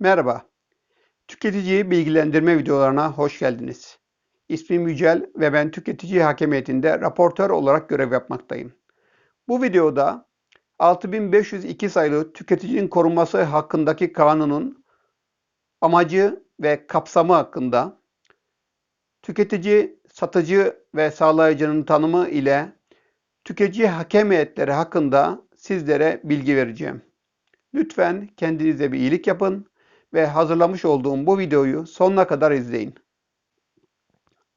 Merhaba, tüketiciyi bilgilendirme videolarına hoş geldiniz. İsmim Yücel ve ben tüketici hakemiyetinde raportör olarak görev yapmaktayım. Bu videoda 6502 sayılı tüketicinin korunması hakkındaki kanunun amacı ve kapsamı hakkında, tüketici, satıcı ve sağlayıcının tanımı ile tüketici hakemiyetleri hakkında sizlere bilgi vereceğim. Lütfen kendinize bir iyilik yapın ve hazırlamış olduğum bu videoyu sonuna kadar izleyin.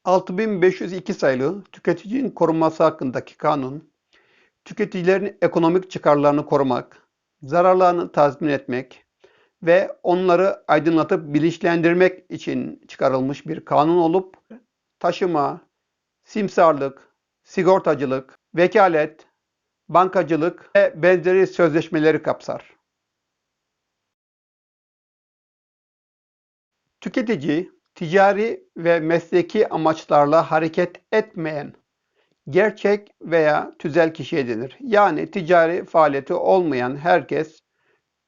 6502 sayılı tüketicinin korunması hakkındaki kanun, tüketicilerin ekonomik çıkarlarını korumak, zararlarını tazmin etmek ve onları aydınlatıp bilinçlendirmek için çıkarılmış bir kanun olup taşıma, simsarlık, sigortacılık, vekalet, bankacılık ve benzeri sözleşmeleri kapsar. Tüketici, ticari ve mesleki amaçlarla hareket etmeyen gerçek veya tüzel kişiye denir. Yani ticari faaliyeti olmayan herkes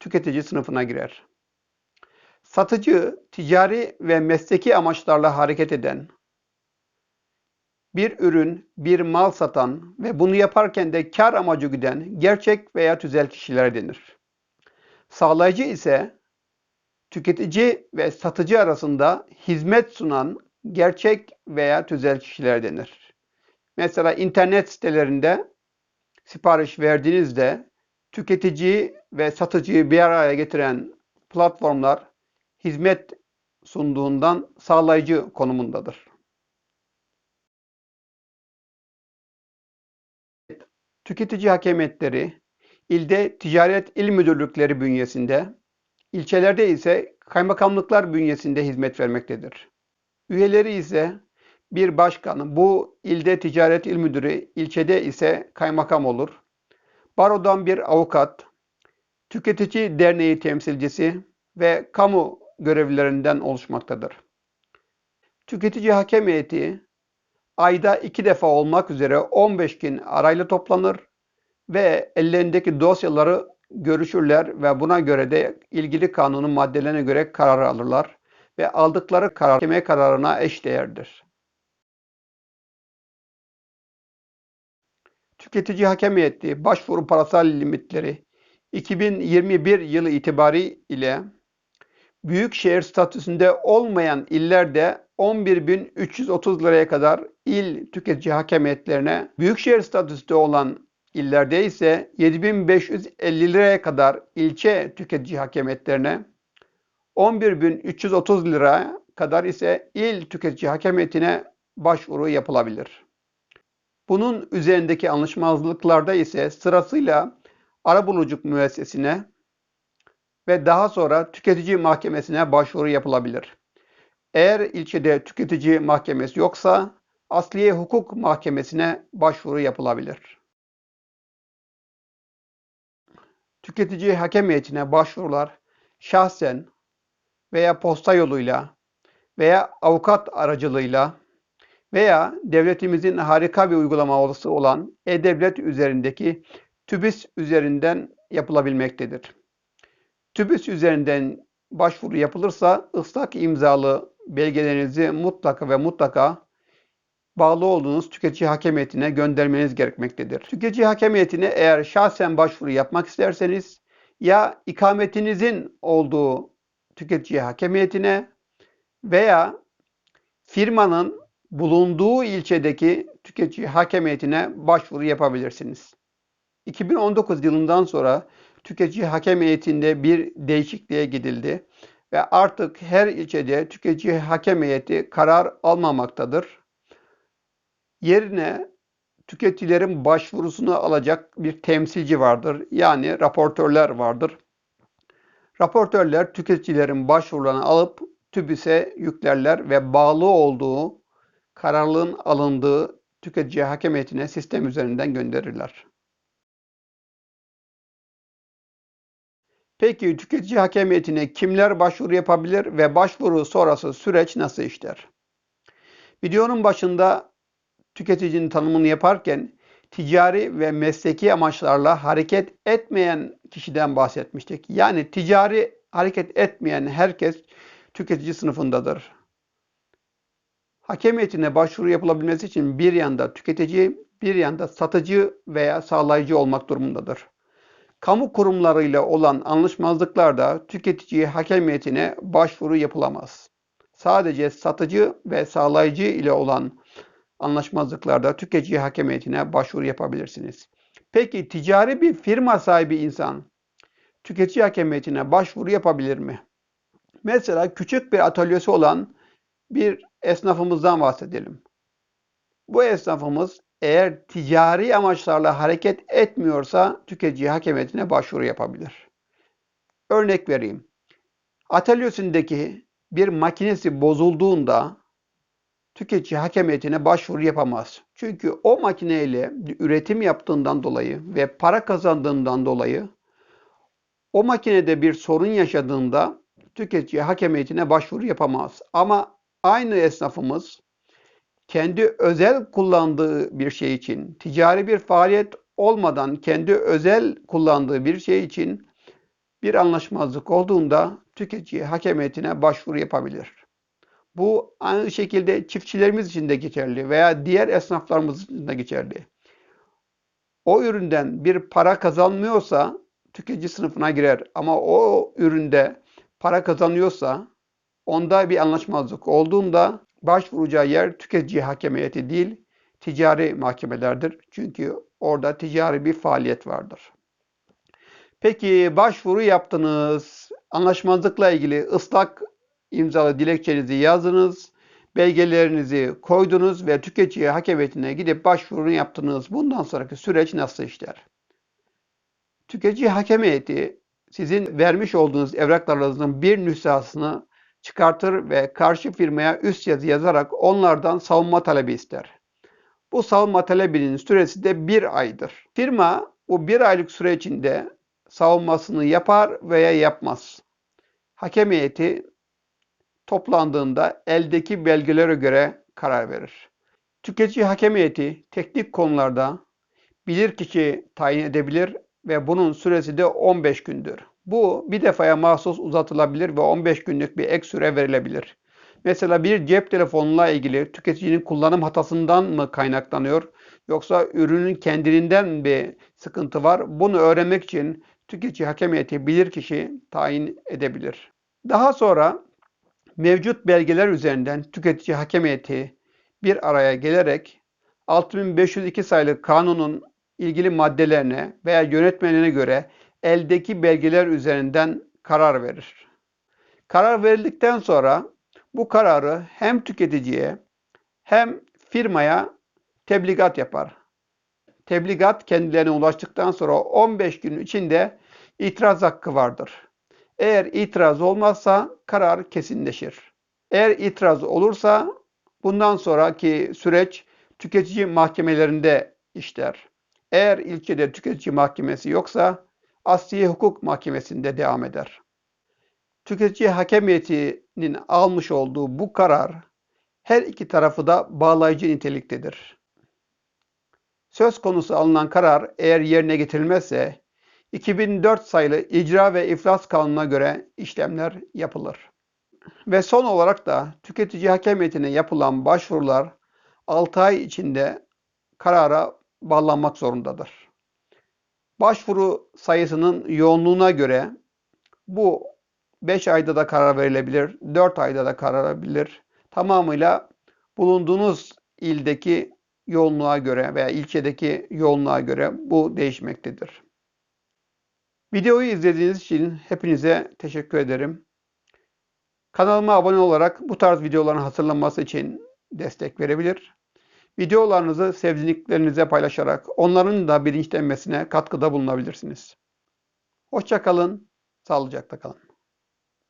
tüketici sınıfına girer. Satıcı, ticari ve mesleki amaçlarla hareket eden, bir ürün, bir mal satan ve bunu yaparken de kar amacı güden gerçek veya tüzel kişilere denir. Sağlayıcı ise tüketici ve satıcı arasında hizmet sunan gerçek veya tüzel kişiler denir. Mesela internet sitelerinde sipariş verdiğinizde tüketiciyi ve satıcıyı bir araya getiren platformlar hizmet sunduğundan sağlayıcı konumundadır. Tüketici hakemiyetleri ilde ticaret il müdürlükleri bünyesinde İlçelerde ise kaymakamlıklar bünyesinde hizmet vermektedir. Üyeleri ise bir başkan, bu ilde ticaret il müdürü, ilçede ise kaymakam olur. Barodan bir avukat, tüketici derneği temsilcisi ve kamu görevlilerinden oluşmaktadır. Tüketici hakem heyeti ayda iki defa olmak üzere 15 gün arayla toplanır ve ellerindeki dosyaları görüşürler ve buna göre de ilgili kanunun maddelerine göre karar alırlar ve aldıkları karar mahkeme kararına eşdeğerdir. Tüketici hakem heyeti başvuru parasal limitleri 2021 yılı itibari ile büyük şehir statüsünde olmayan illerde 11.330 liraya kadar il tüketici hakem heyetlerine, büyükşehir statüsünde olan İllerde ise 7550 liraya kadar ilçe tüketici hakemiyetlerine, 11330 lira kadar ise il tüketici hakemiyetine başvuru yapılabilir. Bunun üzerindeki anlaşmazlıklarda ise sırasıyla arabuluculuk müessesine ve daha sonra tüketici mahkemesine başvuru yapılabilir. Eğer ilçede tüketici mahkemesi yoksa Asliye Hukuk Mahkemesi'ne başvuru yapılabilir. Tüketici hakem heyetine başvurular şahsen veya posta yoluyla veya avukat aracılığıyla veya devletimizin harika bir uygulama olası olan E-Devlet üzerindeki TÜBİS üzerinden yapılabilmektedir. TÜBİS üzerinden başvuru yapılırsa ıslak imzalı belgelerinizi mutlaka ve mutlaka bağlı olduğunuz tüketici hakemiyetine göndermeniz gerekmektedir. Tüketici hakemiyetine eğer şahsen başvuru yapmak isterseniz ya ikametinizin olduğu tüketici hakemiyetine veya firmanın bulunduğu ilçedeki tüketici hakemiyetine başvuru yapabilirsiniz. 2019 yılından sonra tüketici hakemiyetinde bir değişikliğe gidildi ve artık her ilçede tüketici hakemiyeti karar almamaktadır yerine tüketicilerin başvurusunu alacak bir temsilci vardır. Yani raportörler vardır. Raportörler tüketicilerin başvurularını alıp TÜBİS'e yüklerler ve bağlı olduğu kararlılığın alındığı tüketici hakemiyetine sistem üzerinden gönderirler. Peki tüketici hakemiyetine kimler başvuru yapabilir ve başvuru sonrası süreç nasıl işler? Videonun başında tüketicinin tanımını yaparken ticari ve mesleki amaçlarla hareket etmeyen kişiden bahsetmiştik. Yani ticari hareket etmeyen herkes tüketici sınıfındadır. Hakem heyetine başvuru yapılabilmesi için bir yanda tüketici, bir yanda satıcı veya sağlayıcı olmak durumundadır. Kamu kurumlarıyla olan anlaşmazlıklarda tüketiciye hakem heyetine başvuru yapılamaz. Sadece satıcı ve sağlayıcı ile olan anlaşmazlıklarda tüketici hakem heyetine başvuru yapabilirsiniz. Peki ticari bir firma sahibi insan tüketici hakem heyetine başvuru yapabilir mi? Mesela küçük bir atölyesi olan bir esnafımızdan bahsedelim. Bu esnafımız eğer ticari amaçlarla hareket etmiyorsa tüketici hakem heyetine başvuru yapabilir. Örnek vereyim. Atölyesindeki bir makinesi bozulduğunda tüketici hakem heyetine başvuru yapamaz. Çünkü o makineyle üretim yaptığından dolayı ve para kazandığından dolayı o makinede bir sorun yaşadığında tüketici hakem heyetine başvuru yapamaz. Ama aynı esnafımız kendi özel kullandığı bir şey için, ticari bir faaliyet olmadan kendi özel kullandığı bir şey için bir anlaşmazlık olduğunda tüketici hakem heyetine başvuru yapabilir. Bu aynı şekilde çiftçilerimiz için de geçerli veya diğer esnaflarımız için de geçerli. O üründen bir para kazanmıyorsa tüketici sınıfına girer ama o üründe para kazanıyorsa onda bir anlaşmazlık olduğunda başvuracağı yer tüketici hakem değil, ticari mahkemelerdir. Çünkü orada ticari bir faaliyet vardır. Peki başvuru yaptınız. Anlaşmazlıkla ilgili ıslak imzalı dilekçenizi yazdınız. Belgelerinizi koydunuz ve tüketici hakem heyetine gidip başvurunu yaptınız. Bundan sonraki süreç nasıl işler? Tüketici hakem heyeti sizin vermiş olduğunuz evraklarınızın bir nüshasını çıkartır ve karşı firmaya üst yazı yazarak onlardan savunma talebi ister. Bu savunma talebinin süresi de bir aydır. Firma bu bir aylık süre içinde savunmasını yapar veya yapmaz. Hakem heyeti toplandığında eldeki belgelere göre karar verir. Tüketici hakem heyeti teknik konularda bilirkişi tayin edebilir ve bunun süresi de 15 gündür. Bu bir defaya mahsus uzatılabilir ve 15 günlük bir ek süre verilebilir. Mesela bir cep telefonuyla ilgili tüketicinin kullanım hatasından mı kaynaklanıyor yoksa ürünün kendiliğinden bir sıkıntı var? Bunu öğrenmek için tüketici hakem heyeti bilirkişi tayin edebilir. Daha sonra mevcut belgeler üzerinden tüketici hakem heyeti bir araya gelerek 6502 sayılı kanunun ilgili maddelerine veya yönetmenine göre eldeki belgeler üzerinden karar verir. Karar verildikten sonra bu kararı hem tüketiciye hem firmaya tebligat yapar. Tebligat kendilerine ulaştıktan sonra 15 gün içinde itiraz hakkı vardır. Eğer itiraz olmazsa karar kesinleşir. Eğer itiraz olursa bundan sonraki süreç tüketici mahkemelerinde işler. Eğer ilçede tüketici mahkemesi yoksa Asliye Hukuk Mahkemesi'nde devam eder. Tüketici hakem heyetinin almış olduğu bu karar her iki tarafı da bağlayıcı niteliktedir. Söz konusu alınan karar eğer yerine getirilmezse 2004 sayılı İcra ve İflas Kanunu'na göre işlemler yapılır. Ve son olarak da tüketici hakem heyetine yapılan başvurular 6 ay içinde karara bağlanmak zorundadır. Başvuru sayısının yoğunluğuna göre bu 5 ayda da karar verilebilir, 4 ayda da karar verilebilir. Tamamıyla bulunduğunuz ildeki yoğunluğa göre veya ilçedeki yoğunluğa göre bu değişmektedir. Videoyu izlediğiniz için hepinize teşekkür ederim. Kanalıma abone olarak bu tarz videoların hazırlanması için destek verebilir. Videolarınızı sevdiklerinize paylaşarak onların da bilinçlenmesine katkıda bulunabilirsiniz. Hoşçakalın, sağlıcakla kalın.